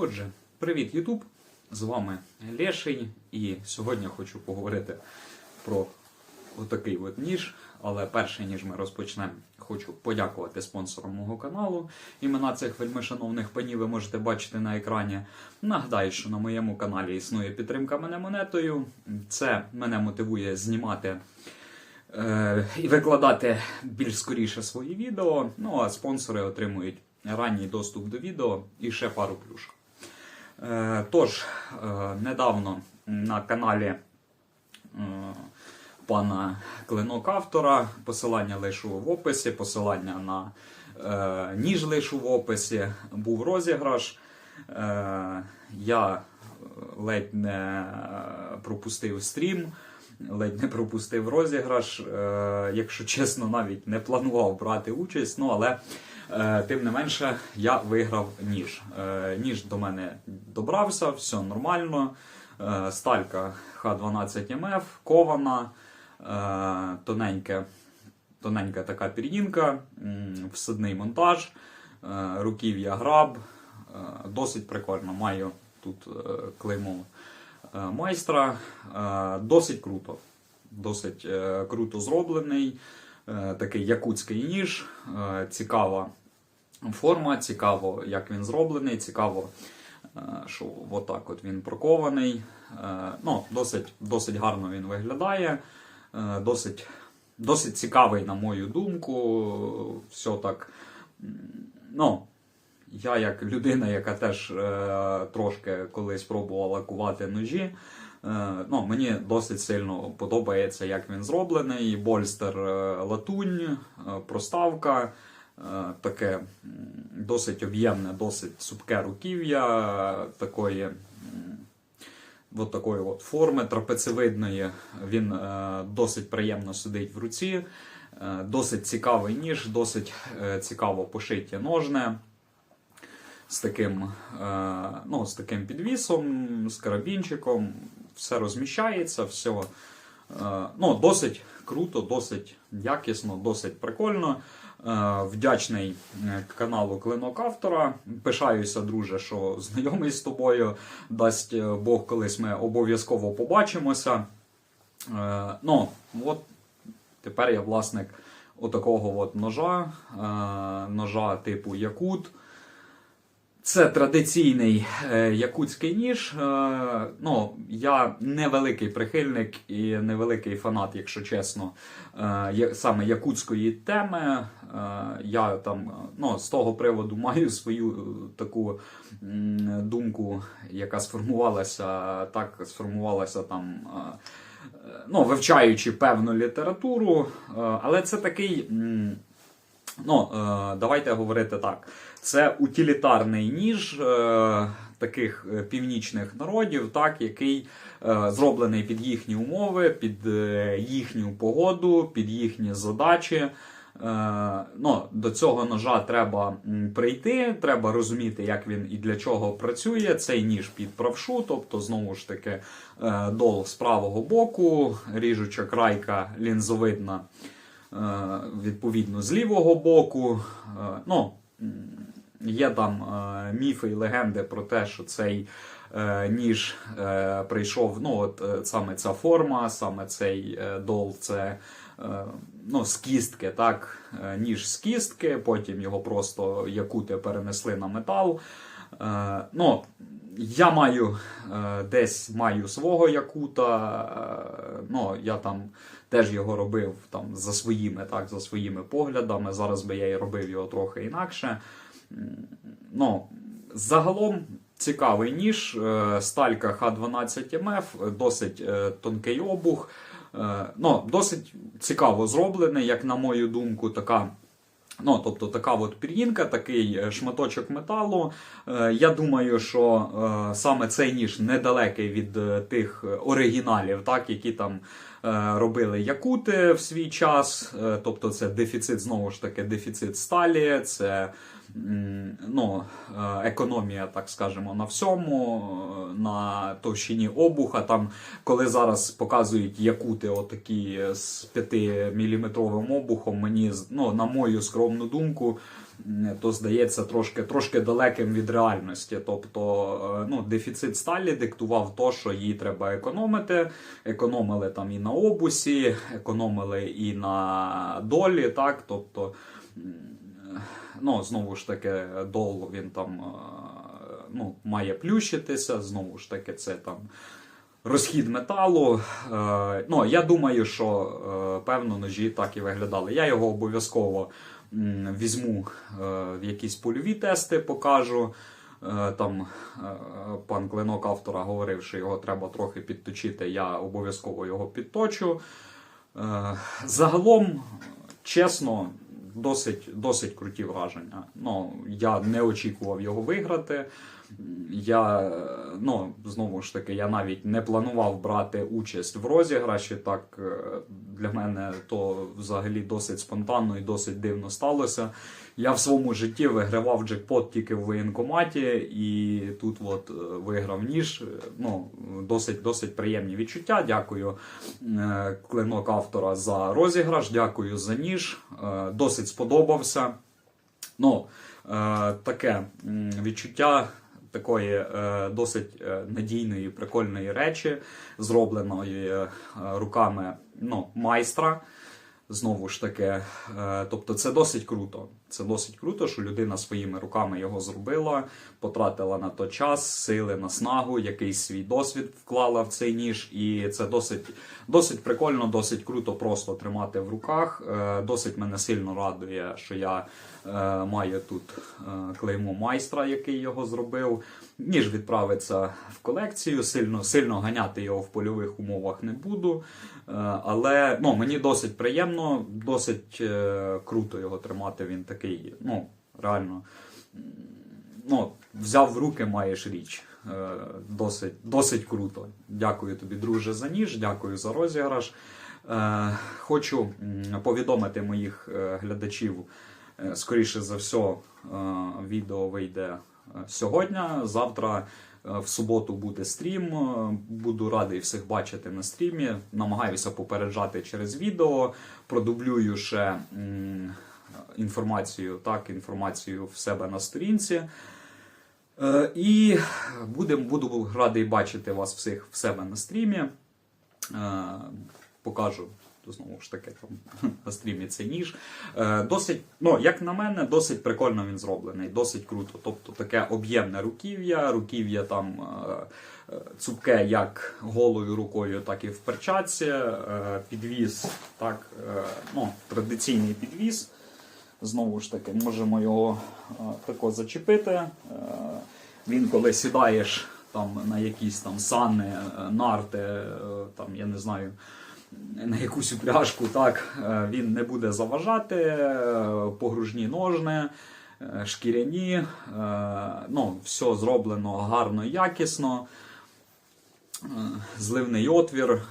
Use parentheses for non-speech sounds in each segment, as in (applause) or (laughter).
Отже, привіт, Ютуб! З вами Леший, і сьогодні хочу поговорити про отакий от ніж. Але перше, ніж ми розпочнемо, хочу подякувати спонсорам мого каналу. Імена цих вельмишановних панів ви можете бачити на екрані. Нагадаю, що на моєму каналі існує підтримка мене монетою. Це мене мотивує знімати е, і викладати більш скоріше свої відео. Ну а спонсори отримують ранній доступ до відео і ще пару плюшок. Е, Тож, е, недавно на каналі е, пана Клинок автора, посилання лишу в описі, посилання на ніж лишу в описі, був розіграш. Я ледь не пропустив стрім, ледь не пропустив розіграш. Якщо чесно, навіть не планував брати участь, ну але. Е, Тим не менше, я виграв ніж. Е, Ніж до мене добрався, все нормально. Е, Сталька Х12МФ, кована, тоненьке, тоненька така пір'їнка, всадний монтаж, руків'я граб. Досить прикольно. Маю тут клеймо майстра. Досить круто. Досить круто зроблений. Е, Такий якутський ніж. Е, Цікава форма, цікаво, як він зроблений, цікаво, е, що отак от він прокований. Ну, досить, досить гарно він виглядає. Досить, досить цікавий, на мою думку. Все так. Ну, я, як людина, яка теж трошки колись пробувала кувати ножі. Е, Ну, мені досить сильно подобається, як він зроблений. Больстер е, латунь, е, проставка, таке досить об'ємне, досить цупке руків'я, такої. От такої от форми трапецевидної. Він досить приємно сидить в руці, досить цікавий ніж, досить цікаво пошиття ножне. З таким, е, ну, з таким підвісом, з карабінчиком, все розміщається, все е, ну, досить круто, досить якісно, досить прикольно. Е, Вдячний каналу Клинок автора. Пишаюся, друже, що знайомий з тобою. Дасть Бог, колись ми обов'язково побачимося. Ну, от тепер я власник отакого от ножа, ножа типу Якут. Це традиційний е, якутський ніж. Е, ну, я невеликий прихильник і невеликий фанат, якщо чесно, е, саме якутської теми. Я там ну, з того приводу маю свою таку думку, яка сформувалася, так сформувалася там. Ну, вивчаючи певну літературу, але це такий Ну, е, давайте говорити так. Це утилітарний ніж е, таких е, північних народів, так, який зроблений під їхні умови, під їхню погоду, під їхні задачі. Ну, до цього ножа треба прийти, треба розуміти, як він і для чого працює. Цей ніж під правшу, тобто, знову ж таки, дол з правого боку, ріжуча крайка лінзовидна відповідно з лівого боку. Е, Ну, є там е, міфи і легенди про те, що цей е, ніж е, прийшов. Ну, от е, саме ця форма, саме цей е, дол, це е, ну, з кістки, так, е, ніж з кістки, потім його просто якути перенесли на метал. Е, ну, я маю е, десь маю свого якута. Е, ну, я там теж його робив там за своїми, так, за своїми поглядами. Зараз би я і робив його трохи інакше. Ну, загалом цікавий ніж. Е, Сталька Х12МФ, досить е, тонкий обух. Е, Ну, досить цікаво зроблений, як на мою думку, така. Ну, тобто така от пір'їнка, такий шматочок металу. Я думаю, що саме цей ніж недалекий від тих оригіналів, так, які там робили якути в свій час. Е, Тобто це дефіцит, знову ж таки, дефіцит сталі, це ну, е, економія, так скажемо, на всьому, е, на товщині обуха. Там, коли зараз показують якути отакі з 5-мм обухом, мені, ну, на мою скромну думку, то здається трошки, трошки далеким від реальності. Тобто, е, ну, дефіцит сталі диктував то, що її треба економити. Економили там і на обусі, економили і на долі. Так? Тобто, ну, знову ж таки, дол він там е, ну, має плющитися, знову ж таки, це там. Розхід металу. Е, ну, я думаю, що певно ножі так і виглядали. Я його обов'язково візьму е, якісь польові тести, покажу. Е, Там е, пан Клинок автора говорив, що його треба трохи підточити. Я обов'язково його підточу. Загалом, чесно, досить, досить круті враження. Ну, я не очікував його виграти. Я е, ну, знову ж таки, я навіть не планував брати участь в розіграші. Так е, для мене то взагалі досить спонтанно і досить дивно сталося. Я в своєму житті вигравав джекпот тільки в воєнкоматі, і тут от е, виграв ніж. Ну, досить, досить приємні відчуття. Дякую е, клинок автора за розіграш. Дякую за ніж. Е, Досить сподобався. Ну, е, таке відчуття такої е, досить е, надійної, прикольної речі, зробленої е, руками ну, майстра. Знову ж таки, тобто це досить круто. Це досить круто, що людина своїми руками його зробила, потратила на то час, сили, наснагу, якийсь свій досвід вклала в цей ніж. І це досить, досить прикольно, досить круто просто тримати в руках. Е, Досить мене сильно радує, що я е, маю тут е, клеймо майстра, який його зробив. Ніж відправиться в колекцію. Сильно, сильно ганяти його в польових умовах не буду. Але ну, мені досить приємно, досить круто його тримати. Він такий, ну, реально. Ну, взяв в руки, маєш річ. Е, Досить, досить круто. Дякую тобі, друже, за ніж, дякую за розіграш. Е, Хочу повідомити моїх е, глядачів. Скоріше за все, відео вийде сьогодні. Завтра в суботу буде стрім. Буду радий всіх бачити на стрімі. Намагаюся попереджати через відео. Продублюю ще інформацію, так, інформацію в себе на сторінці. Е, І будем, буду радий бачити вас всіх в себе на стрімі. Е, Покажу знову ж таки там, (laughs) на стрімі цей ніж. Е, Досить, ну, як на мене, досить прикольно він зроблений, досить круто. Тобто таке об'ємне руків'я, руків'я там е, цупке як голою рукою, так і в перчатці. Е, Підвіз, так, ну, традиційний підвіз. Знову ж таки, можемо його е, тако зачепити. Е, Він, коли сідаєш там на якісь там сани, е, нарти, там, я не знаю, на якусь упряжку, так, він не буде заважати, погружні ножни, шкіряні, ну, все зроблено гарно якісно. Зливний отвір.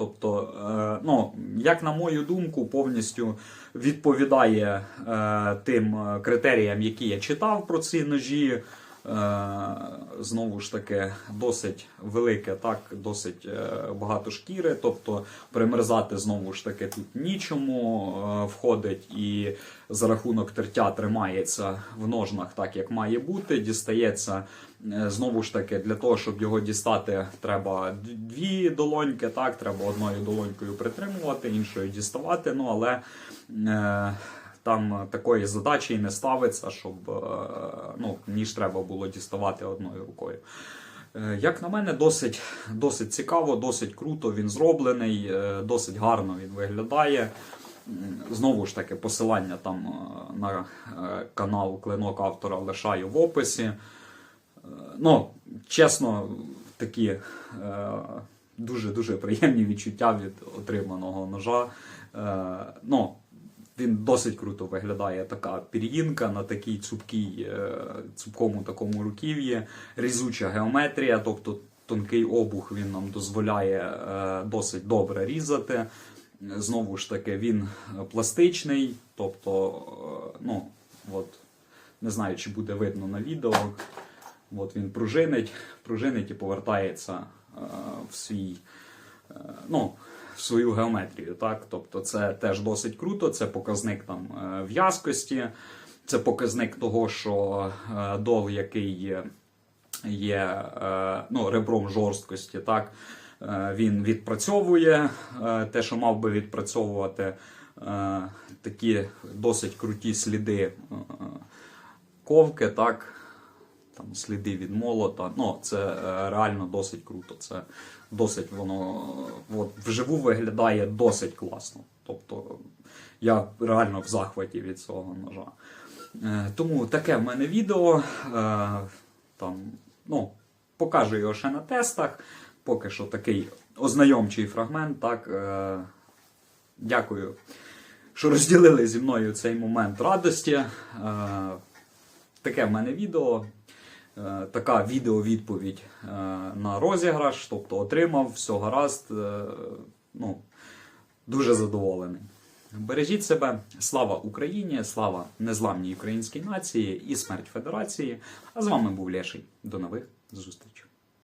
Тобто, е, ну, як на мою думку, повністю відповідає е, тим е, критеріям, які я читав про ці ножі. Е, Знову ж таки, досить велике, так, досить е, багато шкіри. Тобто примерзати знову ж таки тут нічому е, входить і за рахунок тертя тримається в ножнах так, як має бути. Дістається знову ж таки, для того, щоб його дістати, треба дві долоньки, так, треба одною долонькою притримувати, іншою діставати. Ну, але там такої задачі і не ставиться, щоб е, ну, ніж треба було діставати одною рукою. Е, Як на мене, досить, досить цікаво, досить круто він зроблений, е, досить гарно він виглядає. Знову ж таки, посилання там е, на е, канал Клинок автора лишаю в описі. Е, Ну, чесно, такі е, дуже-дуже приємні відчуття від отриманого ножа. Е, ну, він досить круто виглядає така пір'їнка на такій цупкій, е, цупкому такому руків'ї, різуча геометрія, тобто тонкий обух він нам дозволяє е, досить добре різати. Знову ж таки, він пластичний, тобто, е, ну, от, не знаю, чи буде видно на відео. От він пружинить, пружинить і повертається в свій, ну, свою геометрію. Так? Тобто це теж досить круто, це показник там е, в'язкості. Це показник того, що е, дол, який є, е, ну, ребром жорсткості, так, він відпрацьовує те, що мав би відпрацьовувати. Такі досить круті сліди ковки, так, там сліди від молота. Ну, це реально досить круто. Це досить воно от, вживу виглядає досить класно. Тобто я реально в захваті від цього ножа. Е, тому таке в мене відео. Е, там, ну, покажу його ще на тестах. Поки що такий ознайомчий фрагмент. Так, е, дякую, що розділили зі мною цей момент радості. Е, таке в мене відео. Е, Така відеовідповідь е, на розіграш, тобто отримав, все гаразд. е, Ну, дуже задоволений. Бережіть себе, слава Україні, слава незламній українській нації і смерть Федерації. А з вами був Леший. До нових зустрічей.